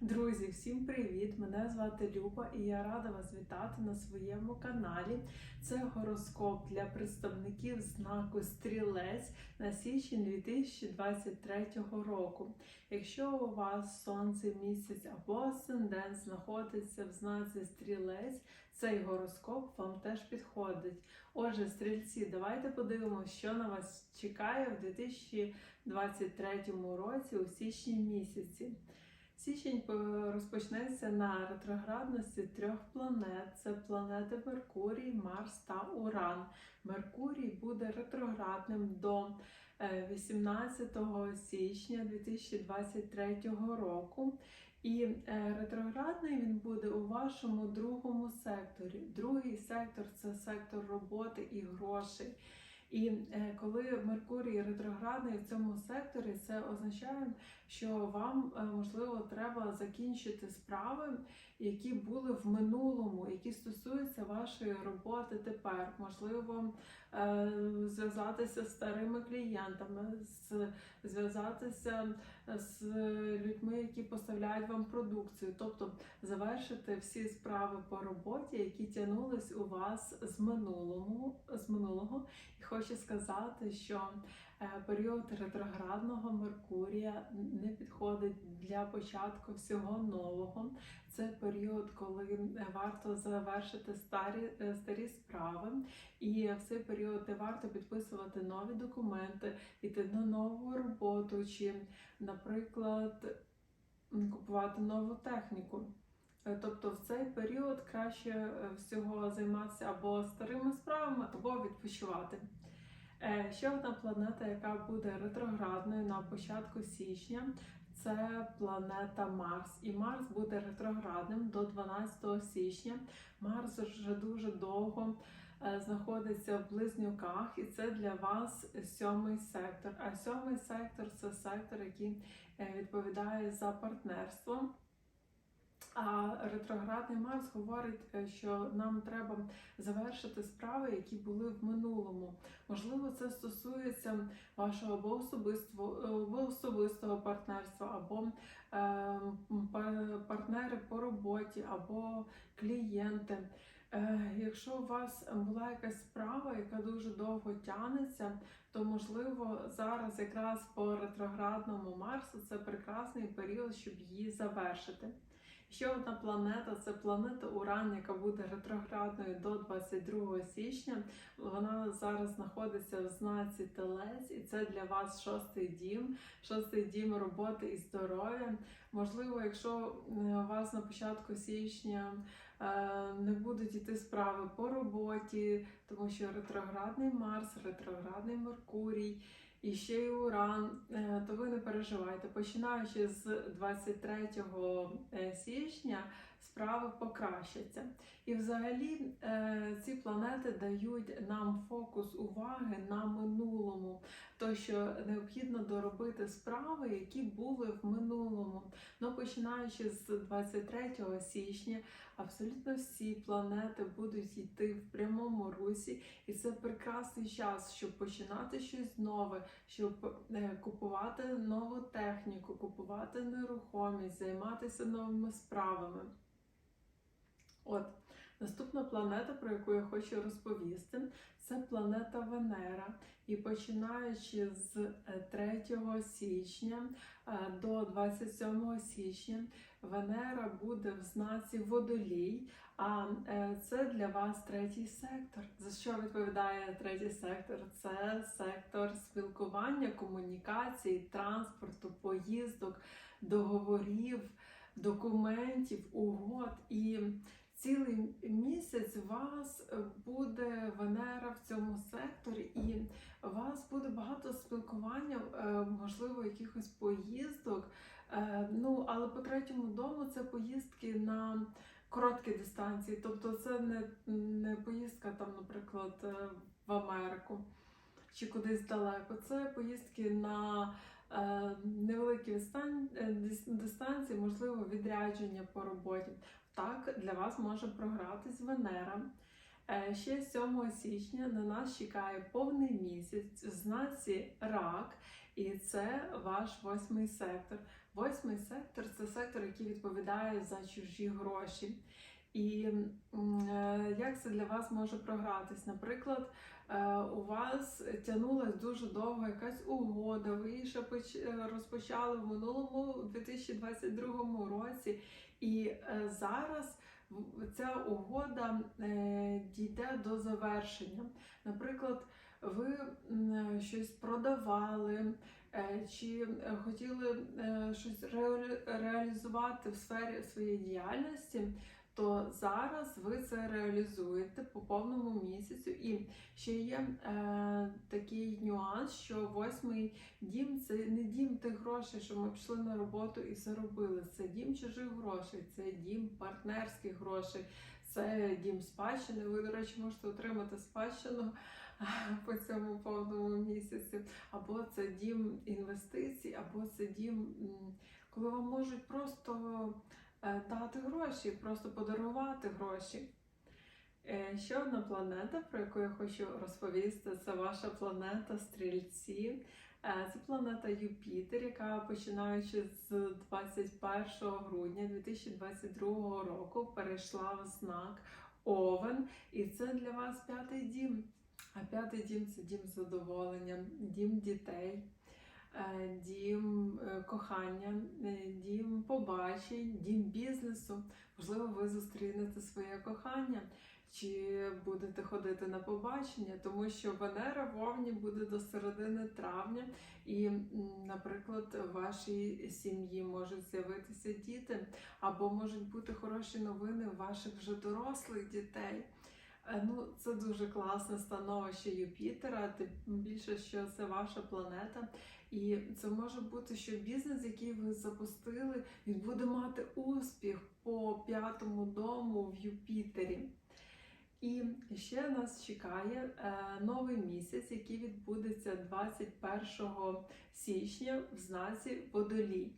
Друзі, всім привіт! Мене звати Люба і я рада вас вітати на своєму каналі. Це гороскоп для представників знаку Стрілець на січень 2023 року. Якщо у вас сонце, місяць або асцендент знаходиться в знаці Стрілець, цей гороскоп вам теж підходить. Отже, стрільці, давайте подивимося, що на вас чекає в 2023 році у січні місяці. Січень е, розпочнеться на ретроградності трьох планет: це планети Меркурій, Марс та Уран. Меркурій буде ретроградним до е, 18 січня 2023 року. І е, ретроградний він буде у вашому другому секторі. Другий сектор це сектор роботи і грошей. І е, коли Меркурій ретроградний в цьому секторі, це означає, що вам е, можливо треба закінчити справи, які були в минулому, які стосуються вашої роботи тепер. Можливо, зв'язатися з старими клієнтами, зв'язатися з людьми, які поставляють вам продукцію, тобто завершити всі справи по роботі, які тягнулись у вас з минулого, з минулого. І хочу сказати, що е, період ретроградного Меркурія не підходить для початку всього нового. Це період, коли е, варто завершити старі, е, старі справи, і в цей період не варто підписувати нові документи, йти на нову роботу, чи, наприклад, купувати нову техніку. Е, Тобто в цей період краще е, всього займатися або старими справами, або відпочивати. Е, Ще одна планета, яка буде ретроградною на початку січня, це планета Марс. І Марс буде ретроградним до 12 січня. Марс вже дуже довго е, знаходиться в близнюках, і це для вас сьомий сектор. А сьомий сектор це сектор, який е, відповідає за партнерство. А ретроградний Марс говорить, е, що нам треба завершити справи, які були в минулому. Можливо, це стосується вашого або особистого, або особистого партнерства, або е, партнери по роботі, або клієнти. Е, Якщо у вас була якась справа, яка дуже довго тягнеться, то можливо зараз якраз по ретроградному Марсу це прекрасний період, щоб її завершити. Ще одна планета це планета Уран, яка буде ретроградною до 22 січня. Вона зараз знаходиться в знаці Телець, і це для вас шостий дім, шостий дім роботи і здоров'я. Можливо, якщо е, у вас на початку січня е, не будуть іти справи по роботі, тому що ретроградний Марс, ретроградний Меркурій. І ще й уран, е, то ви не переживайте. Починаючи з 23 е, січня справи покращаться. І взагалі е, ці планети дають нам фокус уваги на минулому, то що необхідно доробити справи, які були в минулому. Ну, починаючи з 23 січня, абсолютно всі планети будуть йти в прямому русі, і це прекрасний час, щоб починати щось нове, щоб е, купувати нову техніку, купувати нерухомість, займатися новими справами. От, наступна планета, про яку я хочу розповісти, це планета Венера. І починаючи з е, 3 січня е, до 27 січня Венера буде в знаці Водолій, а е, це для вас третій сектор. За що відповідає третій сектор? Це сектор спілкування, комунікації, транспорту, поїздок, договорів, документів, угод. І цілий місяць вас буде Венера в цьому секторі, і у вас буде багато спілкування, е, можливо, якихось поїздок. Е, Ну, але по третьому дому це поїздки на короткі дистанції. Тобто це не, не поїздка там, наприклад, е, в Америку чи кудись далеко. Це поїздки на е, невеликі дистан- дис- дистанції, можливо, відрядження по роботі. Так, для вас може програтись Венера. Ще 7 січня на нас чекає повний місяць в знаці рак, і це ваш восьмий сектор. Восьмий сектор це сектор, який відповідає за чужі гроші. І е, як це для вас може програтись? Наприклад, е, у вас тягнулась дуже довго якась угода, ви її ще е, розпочали в минулому 2022 році, і зараз ця угода дійде до завершення. Наприклад, ви щось продавали. Е, Чи е, хотіли е, щось реалі- реалізувати в сфері своєї діяльності, то зараз ви це реалізуєте по повному місяцю. І ще є е, такий нюанс, що восьмий дім це не дім тих грошей, що ми пішли на роботу і заробили. Це дім чужих грошей, це дім партнерських грошей, це дім спадщини. Ви, до речі, можете отримати спадщину по цьому повному місяці, або це дім інвестицій, або це дім, коли вам можуть просто е, дати гроші, просто подарувати гроші. Е, Ще одна планета, про яку я хочу розповісти, це ваша планета Стрільці. Е, Це планета Юпітер, яка починаючи з 21 грудня 2022 року перейшла в знак Овен, і це для вас п'ятий дім. А п'ятий дім це дім задоволення, дім дітей, дім е, кохання, е, дім побачень, дім бізнесу. Можливо, ви зустрінете своє кохання, чи будете ходити на побачення, тому що Венера в Овні буде до середини травня, і, наприклад, в вашій сім'ї можуть з'явитися діти, або можуть бути хороші новини ваших вже дорослих дітей. Е, Ну, це дуже класне становище Юпітера, тим більше, що це ваша планета. І це може бути, що бізнес, який ви запустили, він буде мати успіх по п'ятому дому в Юпітері. І ще нас чекає е, новий місяць, який відбудеться 21 січня в знаці Водолій.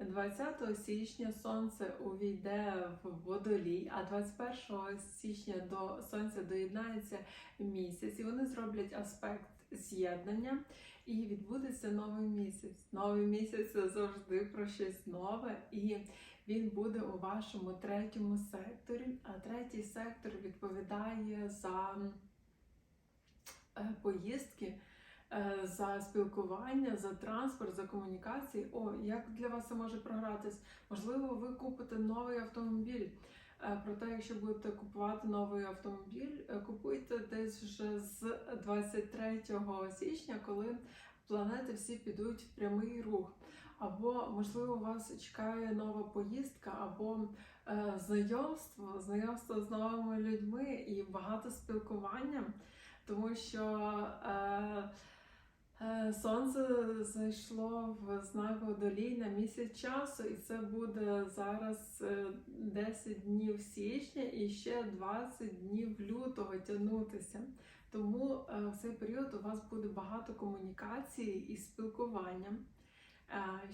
20 січня сонце увійде в водолій, а 21 січня до сонця доєднається місяць, і вони зроблять аспект з'єднання, і відбудеться новий місяць. Новий місяць це завжди про щось нове, і він буде у вашому третьому секторі. А третій сектор відповідає за е, поїздки. Е, За спілкування, за транспорт, за комунікації. О, як для вас це може програтись? Можливо, ви купите новий автомобіль. Е, Проте, якщо будете купувати новий автомобіль, е, купуйте десь вже з 23 січня, коли планети всі підуть в прямий рух. Або, можливо, вас чекає нова поїздка, або е, знайомство, знайомство з новими людьми і багато спілкування, тому що е, сонце зайшло в знак водолій на місяць часу, і це буде зараз е, 10 днів січня і ще 20 днів лютого тягнутися. Тому е, в цей період у вас буде багато комунікації і спілкування.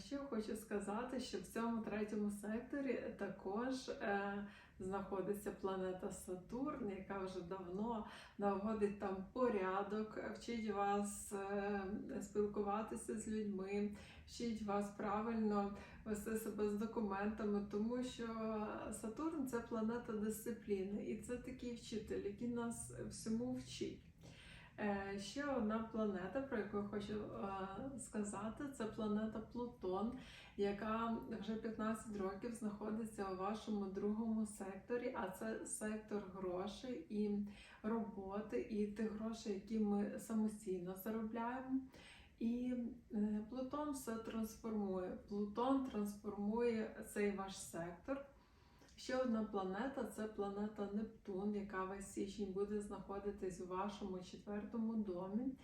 Ще хочу сказати, що в цьому третьому секторі також е, знаходиться планета Сатурн, яка вже давно наводить там порядок, вчить вас е, спілкуватися з людьми, вчить вас правильно вести себе з документами, тому що Сатурн це планета дисципліни, і це такий вчитель, який нас всьому вчить. Е, Ще одна планета, про яку я хочу е, сказати, це планета Плутон, яка вже 15 років знаходиться у вашому другому секторі, а це сектор грошей і роботи, і тих грошей, які ми самостійно заробляємо. І е, Плутон все трансформує. Плутон трансформує цей ваш сектор. Ще одна планета це планета Нептун, яка весь січень буде знаходитись у вашому четвертому домі.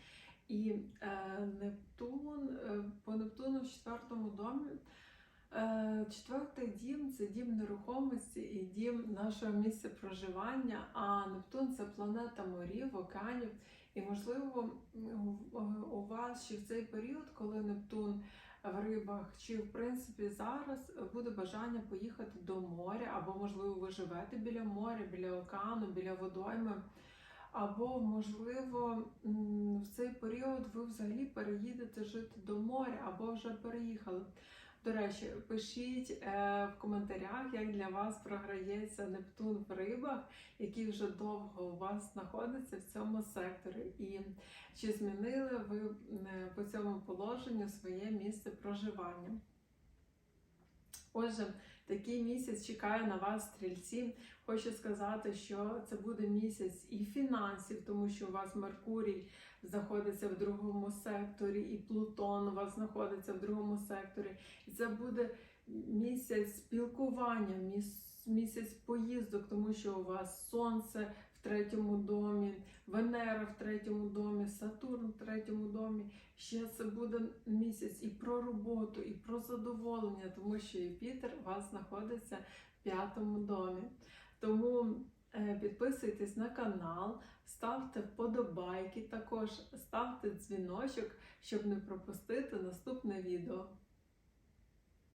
І е, Нептун е, по Нептуну в четвертому домі. Е, четвертий дім це дім нерухомості і дім нашого місця проживання. А Нептун це планета морів, океанів. І можливо у- вас ще в цей період, коли Нептун в рибах, чи в принципі зараз буде бажання поїхати до моря, або можливо ви живете біля моря, біля океану, біля водойми. Або, можливо, в цей період ви взагалі переїдете жити до моря, або вже переїхали. До речі, пишіть е, в коментарях, як для вас програється Нептун в рибах, який вже довго у вас знаходиться в цьому секторі, і чи змінили ви е, по цьому положенню своє місце проживання. Отже, такий місяць чекає на вас стрільці. Хочу сказати, що це буде місяць і фінансів, тому що у вас Меркурій знаходиться в другому секторі, і Плутон у вас знаходиться в другому секторі. І це буде місяць спілкування, місяць поїздок, тому що у вас сонце третьому домі, Венера в третьому домі, Сатурн в третьому домі. Ще це буде місяць і про роботу, і про задоволення, тому що Юпітер у вас знаходиться в п'ятому домі. Тому е, підписуйтесь на канал, ставте вподобайки, також ставте дзвіночок, щоб не пропустити наступне відео.